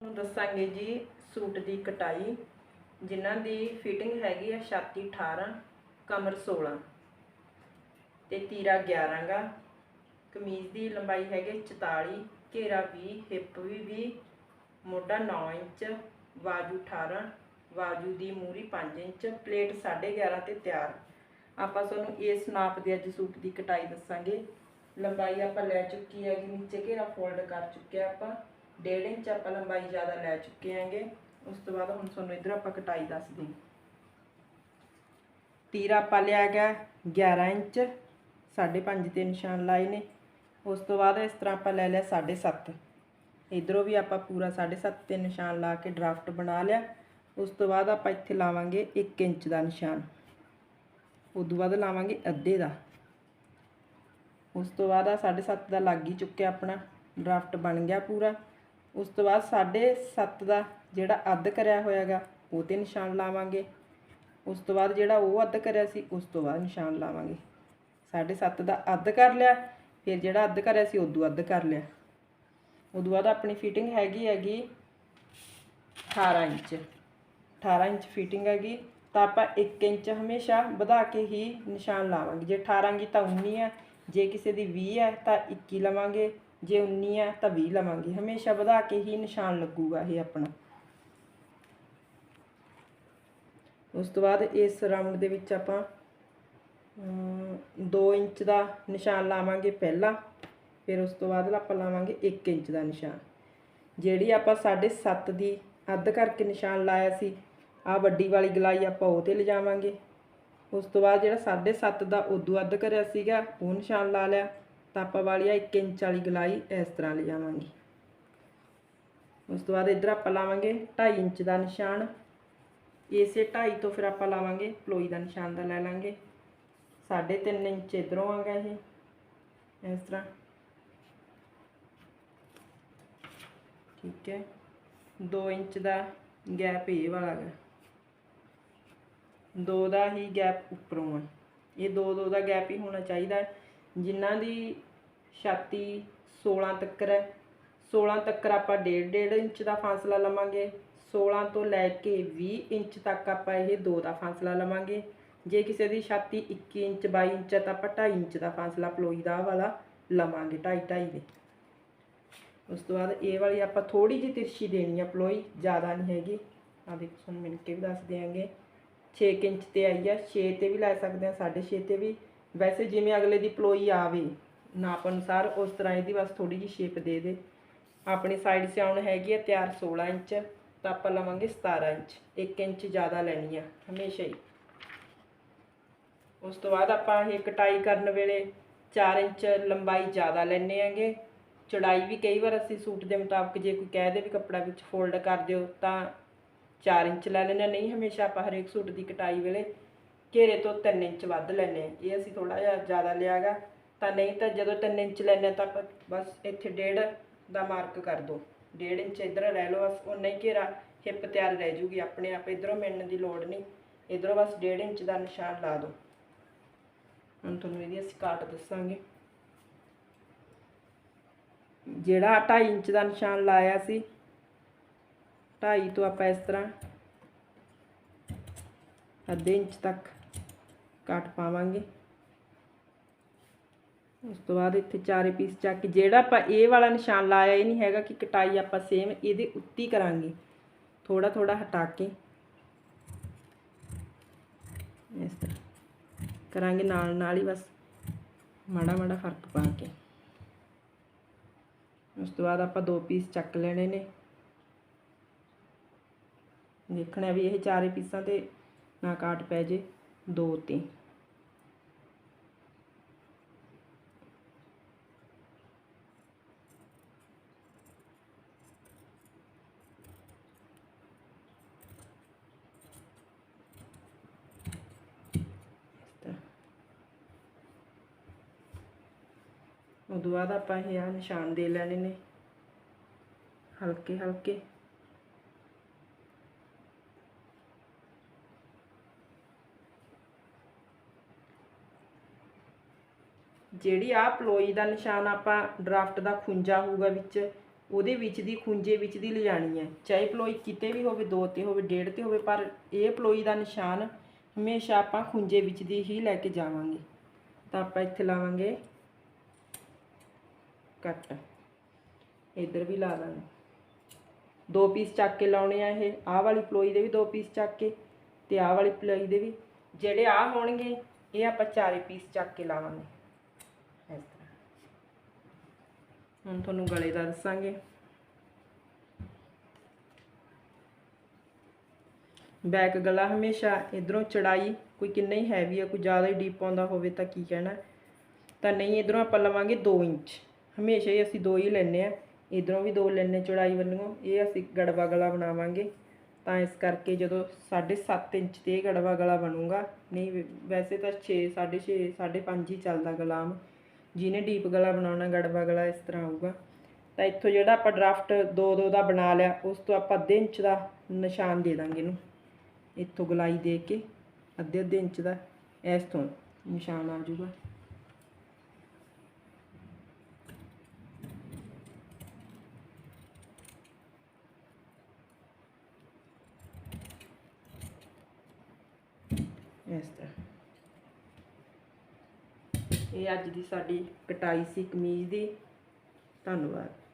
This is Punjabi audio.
ਤੁਹਾਨੂੰ ਦੱਸਾਂਗੇ ਜੀ ਸੂਟ ਦੀ ਕਟਾਈ, ਜਿਨ੍ਹਾਂ ਦੀ ਫਿਟਿੰਗ ਹੈਗੀ ਆ ਛਾਤੀ 18 ਕਮਰ 16 ਤੇ ਤੀਰਾ 11 ਗਾ ਕਮੀਜ਼ ਦੀ ਲੰਬਾਈ ਹੈਗੀ 44 ਘੇਰਾ 20 ਹਿੱਪ ਵੀ 20 ਮੋਢਾ 9 ਇੰਚ ਬਾਜੂ 18 ਬਾਜੂ ਦੀ ਮੂਰੀ 5 ਇੰਚ, ਪਲੇਟ 11.5 ਤੇ ਤਿਆਰ। ਆਪਾਂ ਤੁਹਾਨੂੰ ਇਸ ਨਾਪ ਦੇ ਅੱਜ ਸੂਟ ਦੀ ਕਟਾਈ ਦੱਸਾਂਗੇ। ਲੰਬਾਈ ਆਪਾਂ ਲੈ ਚੁੱਕੀ ਹੈਗੀ, ਨੀਚੇ ਘੇਰਾ ਫੋਲਡ ਕਰ ਚੁੱਕਿਆ ਆਪਾਂ। ਡੇਢ ਇੰਚ ਆਪਾਂ ਲੰਬਾਈ ਜ਼ਿਆਦਾ ਲੈ ਚੁੱਕੇ ਹਾਂਗੇ। ਉਸ ਤੋਂ ਬਾਅਦ ਹੁਣ ਤੁਹਾਨੂੰ ਇਧਰ ਆਪਾਂ ਕਟਾਈ ਦੱਸਦੇ ਹਾਂ ਤੀਰਾ ਆਪਾਂ ਲਿਆ ਗਿਆ 11 ਇੰਚ 5.5 ਤੇ ਨਿਸ਼ਾਨ ਲਾਏ ਨੇ। ਉਸ ਤੋਂ ਬਾਅਦ ਇਸ ਤਰ੍ਹਾਂ ਆਪਾਂ ਲੈ ਲਿਆ 7.5 ਇਧਰੋਂ ਵੀ ਆਪਾਂ ਪੂਰਾ 7.5 ਤੇ ਨਿਸ਼ਾਨ ਲਾ ਕੇ ਡਰਾਫਟ ਬਣਾ ਲਿਆ। ਉਸ ਤੋਂ ਬਾਅਦ ਆਪਾਂ ਇੱਥੇ ਲਾਵਾਂਗੇ 1 ਇੰਚ ਦਾ ਨਿਸ਼ਾਨ। ਉਸ ਤੋਂ ਬਾਅਦ ਲਾਵਾਂਗੇ ਅੱਧੇ ਦਾ। ਉਸ ਤੋਂ ਬਾਅਦ ਆ 7.5 ਦਾ ਲੱਗ ਹੀ ਚੁੱਕਿਆ ਆਪਣਾ। ਡਰਾਫਟ ਬਣ ਗਿਆ ਪੂਰਾ। ਉਸ ਤੋਂ ਬਾਅਦ 7.5 ਦਾ ਜਿਹੜਾ ਅੱਧ ਕਰਿਆ ਹੋਇਆਗਾ, ਉਹ ਤੇ ਨਿਸ਼ਾਨ ਲਾਵਾਂਗੇ। ਉਸ ਤੋਂ ਬਾਅਦ ਜਿਹੜਾ ਉਹ ਅੱਧ ਕਰਿਆ ਸੀ, ਉਸ ਤੋਂ ਬਾਅਦ ਨਿਸ਼ਾਨ ਲਾਵਾਂਗੇ। 7.5 ਦਾ ਅੱਧ ਕਰ ਲਿਆ, ਫਿਰ ਜਿਹੜਾ ਅੱਧ ਕਰਿਆ ਸੀ, ਉਦੋਂ ਅੱਧ ਕਰ ਲਿਆ। ਉਦੋਂ ਬਾਅਦ ਆਪਣੀ ਫਿਟਿੰਗ ਹੈਗੀ ਹੈਗੀ 18 ਇੰਚ। 18 ਇੰਚ ਫਿਟਿੰਗ ਹੈਗੀ, ਤਾਂ ਆਪਾਂ 1 ਇੰਚ ਹਮੇਸ਼ਾ ਵਧਾ ਕੇ ਹੀ ਨਿਸ਼ਾਨ ਲਾਵਾਂਗੇ। ਜੇ 18 ਗੀ ਤਾਂ 19 ਹੈ ਜੇ ਕਿਸੇ ਦੀ 20 ਹੈ ਤਾਂ 21 ਲਵਾਂਗੇ। ਜੇ 19 ਹੈ ਤਾਂ 20 ਲਵਾਂਗੇ। ਹਮੇਸ਼ਾ ਵਧਾ ਕੇ ਹੀ ਨਿਸ਼ਾਨ ਲੱਗੂਗਾ ਇਹ ਆਪਣਾ। ਉਸ ਤੋਂ ਬਾਅਦ ਇਸ ਰਾਉਂਡ ਦੇ ਵਿੱਚ ਆਪਾਂ 2 ਇੰਚ ਦਾ ਨਿਸ਼ਾਨ ਲਾਵਾਂਗੇ ਪਹਿਲਾਂ। ਫਿਰ ਉਸ ਤੋਂ ਬਾਅਦ ਆਪਾਂ ਲਾਵਾਂਗੇ 1 ਇੰਚ ਦਾ ਨਿਸ਼ਾਨ। ਜਿਹੜੀ ਆਪਾਂ 7.5 ਦੀ ਅੱਧ ਕਰਕੇ ਨਿਸ਼ਾਨ ਲਾਇਆ ਸੀ, ਆ ਵੱਡੀ ਵਾਲੀ ਗਲਾਈ ਆਪਾਂ ਉਹ ਤੇ ਲਿਜਾਵਾਂਗੇ। ਉਸ ਤੋਂ ਬਾਅਦ ਜਿਹੜਾ 7.5 ਦਾ ਉਦੋਂ ਅੱਧ ਕਰਿਆ ਸੀਗਾ, ਉਹ ਨਿਸ਼ਾਨ ਲਾ ਲਿਆ। ਤਾਂ ਆਪਾਂ ਵਾਲੀ ਆ 1 ਇੰਚ ਵਾਲੀ ਗਲਾਈ ਇਸ ਤਰ੍ਹਾਂ ਲਿਜਾਵਾਂਗੇ ਉਸ ਤੋਂ ਬਾਅਦ ਇੱਧਰ ਆਪਾਂ ਲਾਵਾਂਗੇ 2.5 ਇੰਚ ਦਾ ਨਿਸ਼ਾਨ। ਇਸੇ 2.5 ਤੋਂ ਫਿਰ ਆਪਾਂ ਲਾਵਾਂਗੇ ਪਲੋਈ ਦਾ ਨਿਸ਼ਾਨ ਦਾ ਲੈ ਲਾਂਗੇ। 3.5 ਇੰਚ ਇਧਰੋਂ ਆਗਾ ਇਹ, ਇਸ ਤਰ੍ਹਾਂ। ਠੀਕ ਹੈ। 2 ਇੰਚ ਦਾ ਗੈਪ ਇਹ ਵਾਲਾ ਹੈ ਦੋ ਦਾ ਹੀ ਗੈਪ ਉੱਪਰੋਂ ਆ। ਇਹ ਦੋ ਦੋ ਦਾ ਗੈਪ ਹੀ ਹੋਣਾ ਚਾਹੀਦਾ। ਹੈ। ਜਿਨ੍ਹਾਂ ਦੀ ਛਾਤੀ 16 ਤੱਕ ਹੈ। 16 ਤੱਕ ਆਪਾਂ 1.5 1.5 ਇੰਚ ਦਾ ਫਾਸਲਾ ਲਵਾਂਗੇ। 16 ਤੋਂ ਲੈ ਕੇ 20 ਇੰਚ ਤੱਕ ਆਪਾਂ ਇਹ ਦੋ ਦਾ ਫਾਸਲਾ ਲਵਾਂਗੇ। ਜੇ ਕਿਸੇ ਦੀ ਛਾਤੀ 21 ਇੰਚ 22 ਇੰਚ ਹੈ ਤਾਂ ਆਪਾਂ 2.5 ਇੰਚ ਦਾ ਫਾਸਲਾ ਪਲੋਈ ਦਾ ਵਾਲਾ ਲਵਾਂਗੇ 2.5 2.5 ਦੇ। ਉਸ ਤੋਂ ਬਾਅਦ ਇਹ ਵਾਲੀ ਆਪਾਂ ਥੋੜੀ ਜਿਹੀ ਤਿਰਛੀ ਦੇਣੀ ਆ ਪਲੋਈ, ਜ਼ਿਆਦਾ ਨਹੀਂ ਹੈਗੀ। ਆ ਦੇਖੋ, ਤੁਹਾਨੂੰ ਮਿਲ ਕੇ ਵੀ ਦੱਸ ਦਿਆਂਗੇ। 6 ਇੰਚ ਤੇ ਆਈ ਆ। 6 ਤੇ ਵੀ ਲੈ ਸਕਦੇ ਆ 6.5 ਤੇ ਵੀ। ਵੈਸੇ ਜਿਵੇਂ ਅਗਲੇ ਦੀ ਪਲੋਈ ਆਵੇ ਨਾਪ ਅਨੁਸਾਰ ਉਸ ਤਰ੍ਹਾਂ ਇਹਦੀ ਬਸ ਥੋੜੀ ਜਿਹੀ ਸ਼ੇਪ ਦੇ ਦੇ। ਆਪਣੀ ਸਾਈਡ ਸਿਆਉਣ ਹੈਗੀ ਆ ਤਿਆਰ 16 ਇੰਚ, ਤਾਂ ਆਪਾਂ ਲਵਾਂਗੇ 17 ਇੰਚ। 1 ਇੰਚ ਜ਼ਿਆਦਾ ਲੈਣੀ ਆ, ਹਮੇਸ਼ਾ ਹੀ। ਉਸ ਤੋਂ ਬਾਅਦ ਆਪਾਂ ਇਹ ਕਟਾਈ ਕਰਨ ਵੇਲੇ 4 ਇੰਚ ਲੰਬਾਈ ਜ਼ਿਆਦਾ ਲੈਣੇ ਆਂਗੇ ਚੌੜਾਈ ਵੀ ਕਈ ਵਾਰ ਅਸੀਂ ਸੂਟ ਦੇ ਮੁਤਾਬਕ ਜੇ ਕੋਈ ਕਹਿ ਦੇ ਵੀ ਕੱਪੜਾ ਵਿੱਚ ਫੋਲਡ ਕਰ ਦਿਓ, ਤਾਂ 4 ਇੰਚ ਲੈ ਲੈਂਦੇ ਹਾਂ। ਨਹੀਂ, ਹਮੇਸ਼ਾ ਆਪਾਂ ਹਰੇਕ ਸੂਟ ਦੀ ਕਟਾਈ ਵੇਲੇ ਘੇਰੇ ਤੋਂ 3 ਇੰਚ ਵੱਧ ਲੈਂਦੇ ਹਾਂ। ਇਹ ਅਸੀਂ ਥੋੜਾ ਜਿਹਾ ਜ਼ਿਆਦਾ ਲਿਆਗਾ। ਤਾਂ ਨਹੀਂ ਤਾਂ ਜਦੋਂ 3 ਇੰਚ ਲੈਂਦੇ ਤਾਂ ਬਸ ਇੱਥੇ ਡੇਢ ਦਾ ਮਾਰਕ ਕਰ ਦਿਓ। ਡੇਢ ਇੰਚ ਇਧਰ ਲੈ ਲਓ, ਬਸ ਉਹ ਹੀ ਘੇਰਾ ਹਿੱਪ ਤਿਆਰ ਰਹਿ ਜੂਗੀ। ਆਪਣੇ ਆਪ ਇਧਰੋਂ ਮਿਲਣ ਦੀ ਲੋੜ ਨਹੀਂ। ਇਧਰੋਂ ਬਸ ਡੇਢ ਇੰਚ ਦਾ ਨਿਸ਼ਾਨ ਲਾ ਦਿਓ। ਹੁਣ ਤੁਹਾਨੂੰ ਇਹਦੀ ਅਸੀਂ ਕਾਟ ਦੱਸਾਂਗੇ। ਜਿਹੜਾ 2.5 ਇੰਚ ਦਾ ਨਿਸ਼ਾਨ ਲਾਇਆ ਸੀ 2.5 ਤੋਂ ਆਪਾਂ ਇਸ ਤਰ੍ਹਾਂ ਅੱਧੇ ਇੰਚ ਤੱਕ ਕੱਟ ਪਾਵਾਂਗੇ। ਉਸ ਤੋਂ ਬਾਅਦ ਇੱਥੇ ਚਾਰੇ ਪੀਸ ਚੱਕ ਕੇ ਜਿਹੜਾ ਆਪਾਂ ਇਹ ਵਾਲਾ ਨਿਸ਼ਾਨ ਲਾਇਆ, ਇਹ ਨਹੀਂ ਹੈਗਾ ਕਿ ਕਟਾਈ ਆਪਾਂ ਸੇਮ ਇਹਦੇ ਉੱਤੇ ਕਰਾਂਗੇ। ਥੋੜਾ ਥੋੜਾ ਹਟਾ ਕੇ ਇਸ ਤਰ੍ਹਾਂ ਕਰਾਂਗੇ ਨਾਲ ਨਾਲ ਹੀ ਬਸ ਮਾੜਾ ਮਾੜਾ ਫ਼ਰਕ ਪਾ ਕੇ। ਉਸ ਤੋਂ ਬਾਅਦ ਆਪਾਂ ਦੋ ਪੀਸ ਚੱਕ ਲੈਣੇ ਨੇ। ਦੇਖਣਾ ਵੀ ਇਹ ਚਾਰੇ ਪੀਸਾਂ ਤੇ ਨਾ ਕਾਟ ਪੈ ਜੇ, ਦੋ ਤੇ ਇਸ ਤਰ੍ਹਾਂ ਉਦੋਂ ਬਾਅਦ ਆਪਾਂ ਇਹ ਆ ਨਿਸ਼ਾਨ ਦੇ ਲੈਣੇ ਨੇ। ਹਲਕੇ ਹਲਕੇ। ਜਿਹੜੀ ਆ ਪਲੋਈ ਦਾ ਨਿਸ਼ਾਨ ਆਪਾਂ ਡਰਾਫਟ ਦਾ ਖੁੰਝਾ ਹੋਊਗਾ ਵਿੱਚ, ਉਹਦੇ ਵਿੱਚ ਦੀ ਖੁੰਝੇ ਵਿੱਚ ਦੀ ਲਿਜਾਣੀ ਹੈ। ਚਾਹੇ ਪਲੋਈ ਕਿਤੇ ਵੀ ਹੋਵੇ, ਦੋ ਤੇ ਹੋਵੇ, ਡੇਢ ਤੇ ਹੋਵੇ, ਪਰ ਇਹ ਪਲੋਈ ਦਾ ਨਿਸ਼ਾਨ ਹਮੇਸ਼ਾ ਆਪਾਂ ਖੁੰਝੇ ਵਿੱਚ ਦੀ ਹੀ ਲੈ ਕੇ ਜਾਵਾਂਗੇ। ਤਾਂ ਆਪਾਂ ਇੱਥੇ ਲਾਵਾਂਗੇ। ਕੱਟ ਇੱਧਰ ਵੀ ਲਾ ਦਾਂਗੇ। ਦੋ ਪੀਸ ਚੱਕ ਕੇ ਲਾਉਣੇ ਆ ਇਹ। ਆਹ ਵਾਲੀ ਪਲੋਈ ਦੇ ਵੀ ਦੋ ਪੀਸ ਚੱਕ ਕੇ ਤੇ ਆਹ ਵਾਲੀ ਪਲੋਈ ਦੇ ਵੀ। ਜਿਹੜੇ ਆਹ ਹੋਣਗੇ, ਇਹ ਆਪਾਂ ਚਾਰੇ ਪੀਸ ਚੱਕ ਕੇ ਲਾਵਾਂਗੇ। ਇਸ ਤਰ੍ਹਾਂ। ਹੁਣ ਤੁਹਾਨੂੰ ਗਲੇ ਦਾ ਦੱਸਾਂਗੇ। ਬੈਕ ਗਲਾ ਹਮੇਸ਼ਾ ਇਧਰੋਂ ਚੜਾਈ, ਕੋਈ ਕਿੰਨਾ ਹੀ ਹੈਵੀ ਆ, ਕੋਈ ਜ਼ਿਆਦਾ ਹੀ ਡੀਪ ਆਉਂਦਾ ਹੋਵੇ ਤਾਂ ਕੀ ਕਹਿਣਾ। ਤਾਂ ਨਹੀਂ, ਇਧਰੋਂ ਆਪਾਂ ਲਵਾਂਗੇ 2 ਇੰਚ। ਹਮੇਸ਼ਾ ਹੀ ਅਸੀਂ ਦੋ ਹੀ ਲੈਨੇ ਆ ਇਧਰੋਂ ਵੀ ਦੋ ਲੈਨੇ ਚੌੜਾਈ ਵੱਲੋਂ। ਇਹ ਅਸੀਂ ਗੜਵਾ ਗਲਾ ਬਣਾਵਾਂਗੇ। ਤਾਂ ਇਸ ਕਰਕੇ ਜਦੋਂ 7.5 ਇੰਚ ਤੇ ਇਹ ਗੜਵਾ ਗਲਾ ਬਣੂਗਾ, ਨਹੀਂ, ਵੈਸੇ ਤਾਂ 6 6.5 5.5 ਹੀ ਚੱਲਦਾ ਗਲਾਮ ਜਿਹਨੇ ਡੀਪ ਗਲਾ ਬਣਾਉਣਾ, ਗੜਵਾ ਗਲਾ ਇਸ ਤਰ੍ਹਾਂ ਆਊਗਾ। ਤਾਂ ਇੱਥੋਂ ਜਿਹੜਾ ਆਪਾਂ ਡਰਾਫਟ 2-2 ਦਾ ਬਣਾ ਲਿਆ, ਉਸ ਤੋਂ ਆਪਾਂ ਅੱਧੇ ਇੰਚ ਦਾ ਨਿਸ਼ਾਨ ਦੇ ਦਾਂਗੇ ਇਹਨੂੰ। ਇੱਥੋਂ ਗਲਾਈ ਦੇ ਕੇ ਅੱਧੇ ਅੱਧੇ ਇੰਚ ਦਾ, ਇਸ ਤੋਂ ਨਿਸ਼ਾਨ ਆ ਜਾਊਗਾ। ਇਸ ਤਰ੍ਹਾਂ। ਇਹ ਅੱਜ ਦੀ ਸਾਡੀ ਕਟਾਈ ਸੀ ਕਮੀਜ਼ ਦੀ। ਧੰਨਵਾਦ।